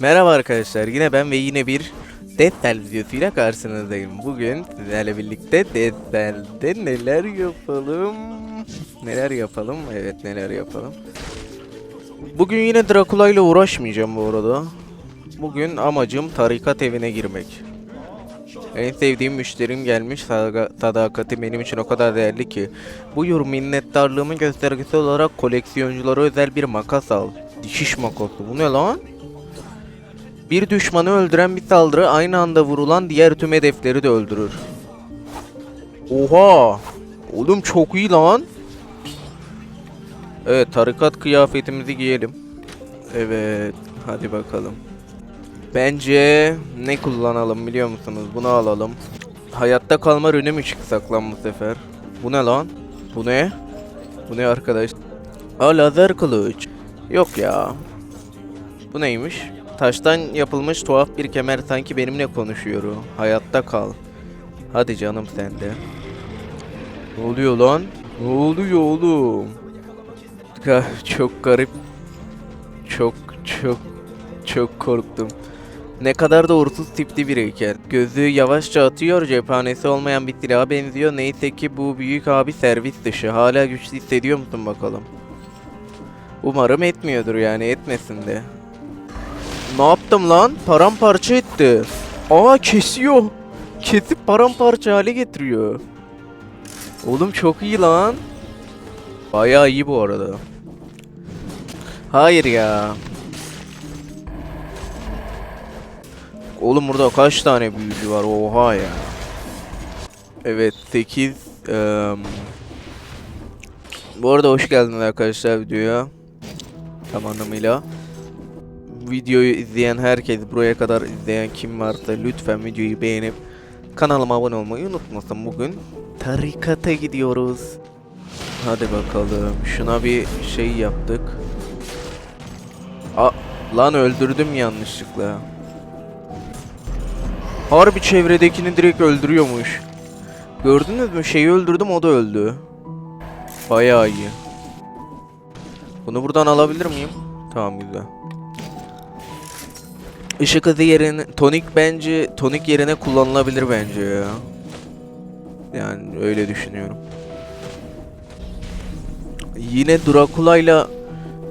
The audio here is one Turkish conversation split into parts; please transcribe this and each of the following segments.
Merhaba arkadaşlar yine ben ve yine bir Death Cell videosuyla karşınızdayım. Bugün sizlerle birlikte Death Cell'de neler yapalım? Neler yapalım? Evet neler yapalım? Bugün yine Dracula ile uğraşmayacağım bu arada. Bugün amacım tarikat evine girmek. En sevdiğim müşterim gelmiş. Sada- Sadakati benim için o kadar değerli ki. Buyur minnettarlığımın göstergesi olarak koleksiyonculara özel bir makas al. Dikiş makası. Bu ne lan? Bir düşmanı öldüren bir saldırı aynı anda vurulan diğer tüm hedefleri de öldürür. Oha! Oğlum çok iyi lan. Evet tarikat kıyafetimizi giyelim. Evet hadi bakalım. Bence ne kullanalım biliyor musunuz? Bunu alalım. Hayatta kalma rünü mü çıksak lan bu sefer? Bu ne lan? Bu ne? Bu ne arkadaş? Aa lazer kılıç. Yok ya. Bu neymiş? Taştan yapılmış tuhaf bir kemer sanki benimle konuşuyor. Hayatta kal. Hadi canım sende. Ne oluyor lan? Ne oluyor oğlum? Çok garip. Çok çok çok korktum. Ne kadar da uğursuz tipli bir heykel. Gözü yavaşça atıyor, cephanesi olmayan bir silaha benziyor. Neyse ki bu büyük abi servis dışı. Hala güçlü hissediyor musun bakalım? Umarım etmiyordur yani, etmesin de. Ne yaptım lan? Paramparça etti. Aa kesiyor. Kesip paramparça hale getiriyor. Oğlum çok iyi lan. Bayağı iyi bu arada. Hayır ya. Oğlum burada kaç tane büyücü var? Oha ya. Evet 8 Bu arada hoş geldiniz arkadaşlar videoya. Tam anlamıyla. Videoyu izleyen herkes buraya kadar izleyen kim varsa lütfen videoyu beğenip kanalıma abone olmayı unutmasın. Bugün tarikata gidiyoruz. Hadi bakalım. Şuna bir şey yaptık. A lan öldürdüm yanlışlıkla. Harbi çevredekini direkt öldürüyormuş. Gördünüz mü? Şeyi öldürdüm o da öldü. Bayağı iyi. Bunu buradan alabilir miyim? Tamam güzel. Işık hızı yerine tonik bence tonik yerine kullanılabilir bence ya. Yani öyle düşünüyorum. Yine Dracula'yla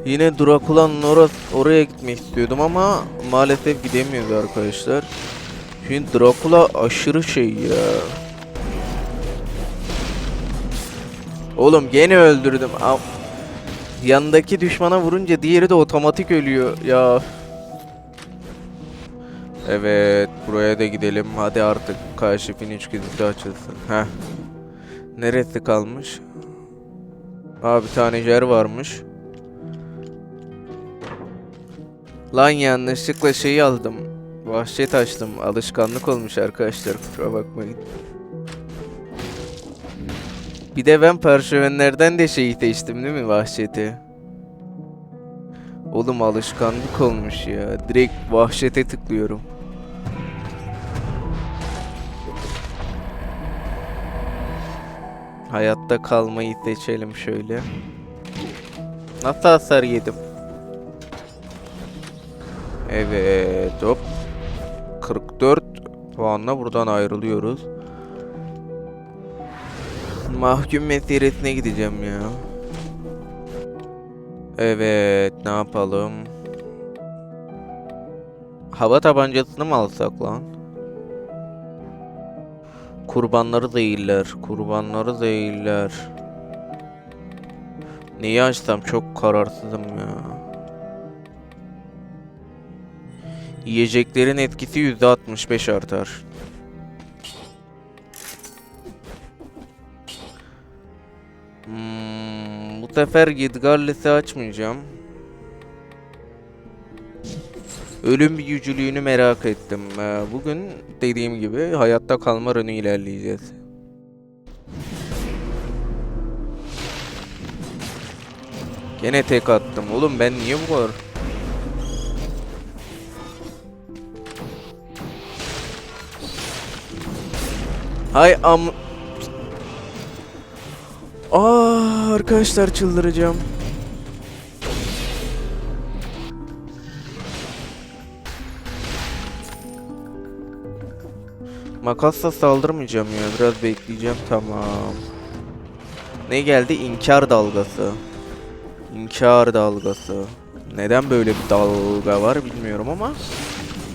yine Dracula'nın orası oraya gitmek istiyordum ama maalesef gidemiyoruz arkadaşlar. Şimdi Dracula aşırı şey ya. Oğlum gene öldürdüm. Yanındaki düşmana vurunca diğeri de otomatik ölüyor ya. Evet, buraya da gidelim. Hadi artık finish gizli açılsın. Heh. Neresi kalmış? Aa bir tane yer varmış. Lan yanlışlıkla şeyi aldım. Vahşet açtım. Alışkanlık olmuş arkadaşlar. Kusura bakmayın. Bir de ben parşömenlerden de şeyi seçtim değil mi vahşeti? Oğlum alışkanlık olmuş ya. Direkt vahşete tıklıyorum. Hayatta kalmayı seçelim şöyle. Nasıl hasar yedim? Evet hop. 44 puanla buradan ayrılıyoruz. Mahkum mesiresine gideceğim ya. Evet ne yapalım? Hava tabancasını mı alsak lan? Kurbanları değiller. Kurbanları değiller. Neyi açsam çok kararsızım ya. Yiyeceklerin etkisi %65 artar. Hmm, bu sefer Gidgarles'i açmayacağım. Ölüm büyücülüğünü merak ettim. Ee, Bugün dediğim gibi hayatta kalma rönü ilerleyeceğiz. Gene tek attım. Oğlum ben niye bu kadar... Hay am... Aa arkadaşlar çıldıracağım. Makasla saldırmayacağım ya. Biraz bekleyeceğim. Tamam. Ne geldi? İnkar dalgası. İnkar dalgası. Neden böyle bir dalga var bilmiyorum ama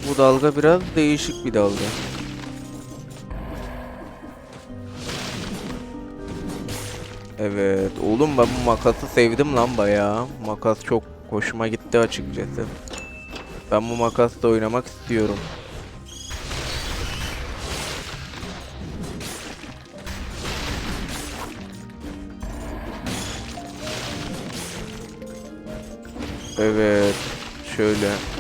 bu dalga biraz değişik bir dalga. Evet. Oğlum ben bu makası sevdim lan bayağı. Makas çok hoşuma gitti açıkçası. Ben bu makasla oynamak istiyorum. Evet. Şöyle.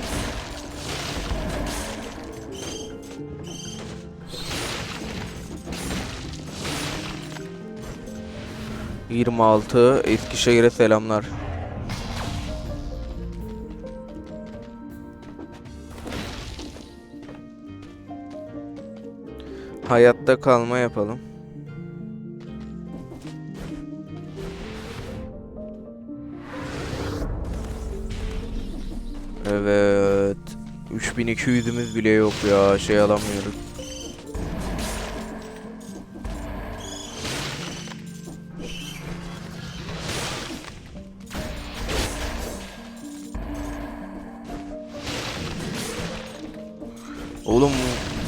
Yirmi altı Eskişehir'e selamlar. Hayatta kalma yapalım. Evet. 3200'ümüz bile yok ya. Şey alamıyoruz.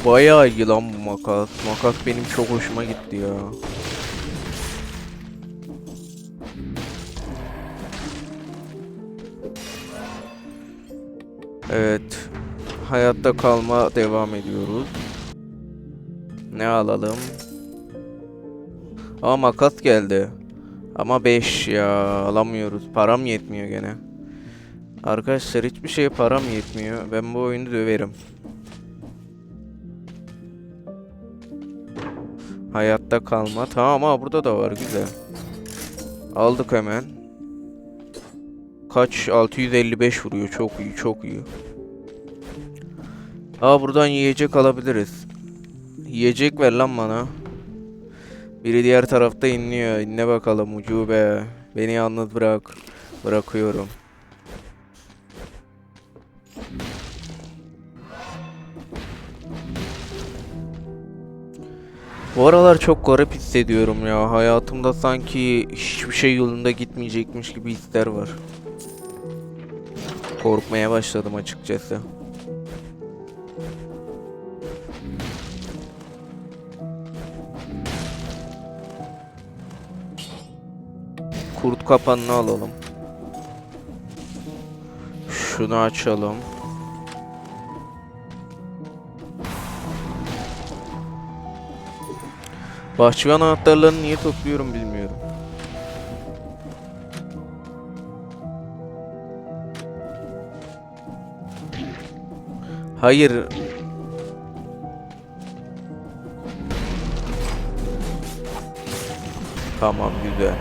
Bayağı iyi lan bu makas. Makas benim çok hoşuma gitti ya. Evet. Hayatta kalma devam ediyoruz. Ne alalım? Aa makas geldi. Ama 5 ya alamıyoruz. Param yetmiyor gene. Arkadaşlar hiçbir şeye param yetmiyor. Ben bu oyunu döverim. Hayatta kalma. Tamam ha burada da var güzel. Aldık hemen. Kaç? 655 vuruyor. Çok iyi, çok iyi. Aa buradan yiyecek alabiliriz. Yiyecek ver lan bana. Biri diğer tarafta inliyor. İnle bakalım ucube. Beni yalnız bırak. Bırakıyorum. Bu aralar çok garip hissediyorum ya. Hayatımda sanki hiçbir şey yolunda gitmeyecekmiş gibi hisler var. Korkmaya başladım açıkçası. Kurt kapanını alalım. Şunu açalım. Bahçıvan anahtarlarını niye topluyorum bilmiyorum. Hayır. Tamam güzel.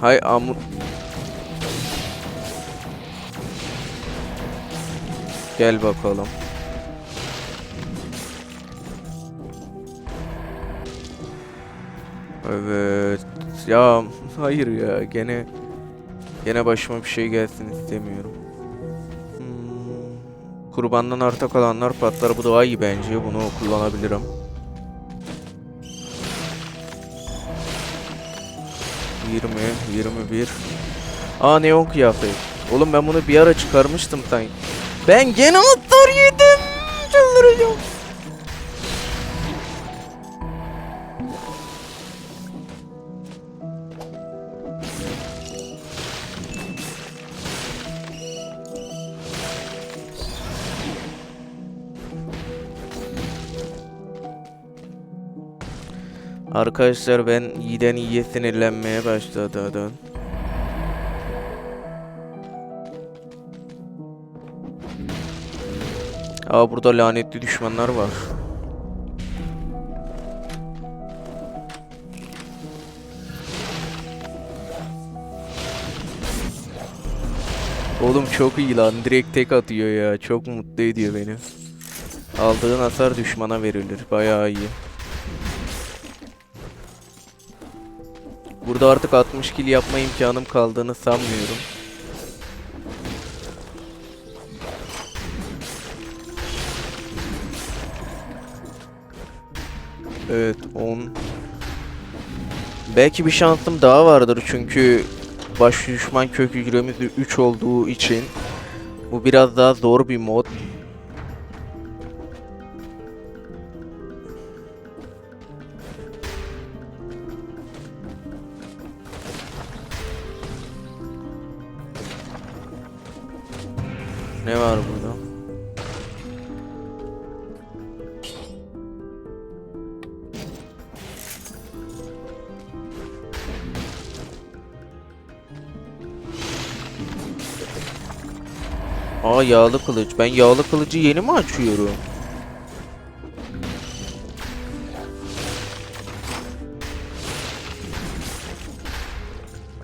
Hay amur. Gel bakalım. Evet. Ya hayır ya gene gene başıma bir şey gelsin istemiyorum. Hmm, Kurbandan arta kalanlar patlar. Bu daha iyi bence. Bunu kullanabilirim. Yirmi, yirmi bir. Aa neon kıyafet. Oğlum ben bunu bir ara çıkarmıştım sanki. Ben gene atlar yedim. Çıldıracağım. Arkadaşlar ben iyiden iyiye sinirlenmeye başladım. Aa burada lanetli düşmanlar var. Oğlum çok iyi lan. Direkt tek atıyor ya. Çok mutlu ediyor beni. Aldığın hasar düşmana verilir. Bayağı iyi. Burada artık 60 kill yapma imkanım kaldığını sanmıyorum. Evet 10 Belki bir şansım daha vardır çünkü baş düşman kök hücremiz 3 olduğu için bu biraz daha zor bir mod. Aa yağlı kılıç. Ben yağlı kılıcı yeni mi açıyorum?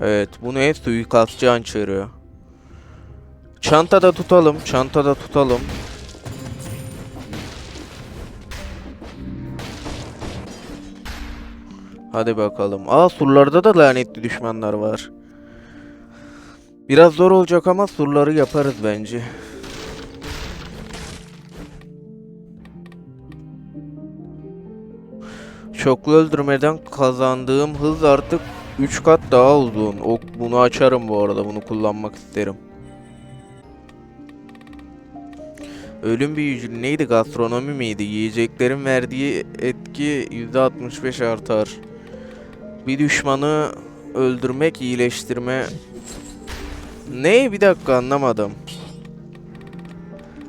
Evet, bu ne? Suikastçı hançeri. Çantada tutalım, çantada tutalım. Hadi bakalım. Aa surlarda da lanetli düşmanlar var. Biraz zor olacak ama surları yaparız bence. Çoklu öldürmeden kazandığım hız artık 3 kat daha uzun. O, bunu açarım bu arada. Bunu kullanmak isterim. Ölüm büyücü neydi? Gastronomi miydi? Yiyeceklerin verdiği etki %65 artar. Bir düşmanı öldürmek, iyileştirme ne? Bir dakika anlamadım.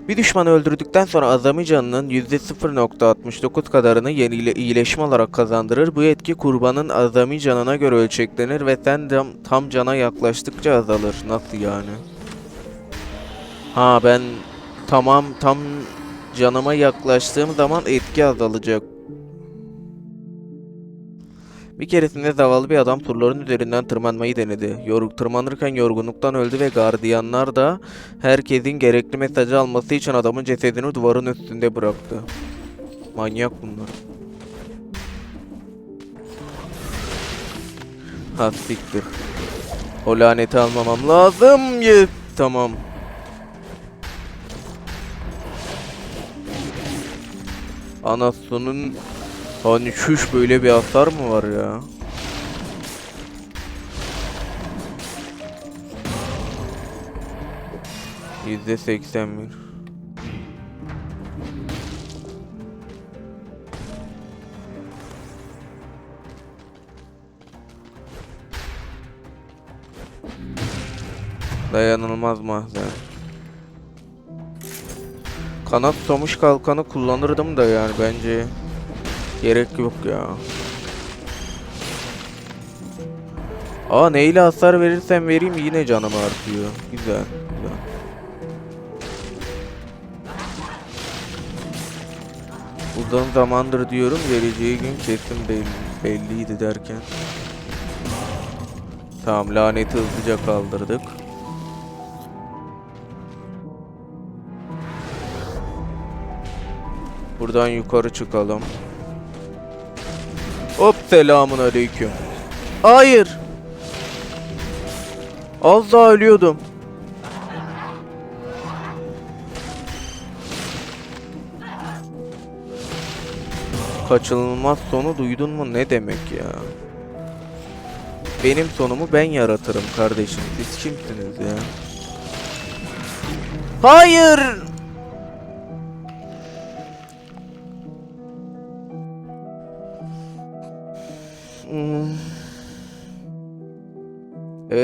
Bir düşmanı öldürdükten sonra azami canının %0.69 kadarını yenile iyileşme olarak kazandırır. Bu etki kurbanın azami canına göre ölçeklenir ve sen tam, tam cana yaklaştıkça azalır. Nasıl yani? Ha ben tamam tam canıma yaklaştığım zaman etki azalacak. Bir keresinde zavallı bir adam surların üzerinden tırmanmayı denedi. Yoruk tırmanırken yorgunluktan öldü ve gardiyanlar da herkesin gerekli mesajı alması için adamın cesedini duvarın üstünde bıraktı. Manyak bunlar. Ha siktir. O laneti almamam lazım. Yes. Tamam. Anasının Hani şuş böyle bir hasar mı var ya? Yüzde seksen bir. Dayanılmaz mahzen. Kanat somuş kalkanı kullanırdım da yani bence Gerek yok ya. Aa neyle hasar verirsem vereyim yine canım artıyor. Güzel. güzel. Uzun zamandır diyorum vereceği gün kesin belli, belliydi derken. Tamam laneti hızlıca kaldırdık. Buradan yukarı çıkalım. Hop selamun aleyküm. Hayır. Az daha ölüyordum. Kaçınılmaz sonu duydun mu ne demek ya? Benim sonumu ben yaratırım kardeşim. Siz kimsiniz ya? Hayır!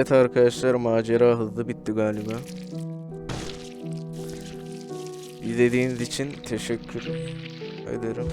Evet arkadaşlar macera hızlı bitti galiba. İzlediğiniz için teşekkür ederim.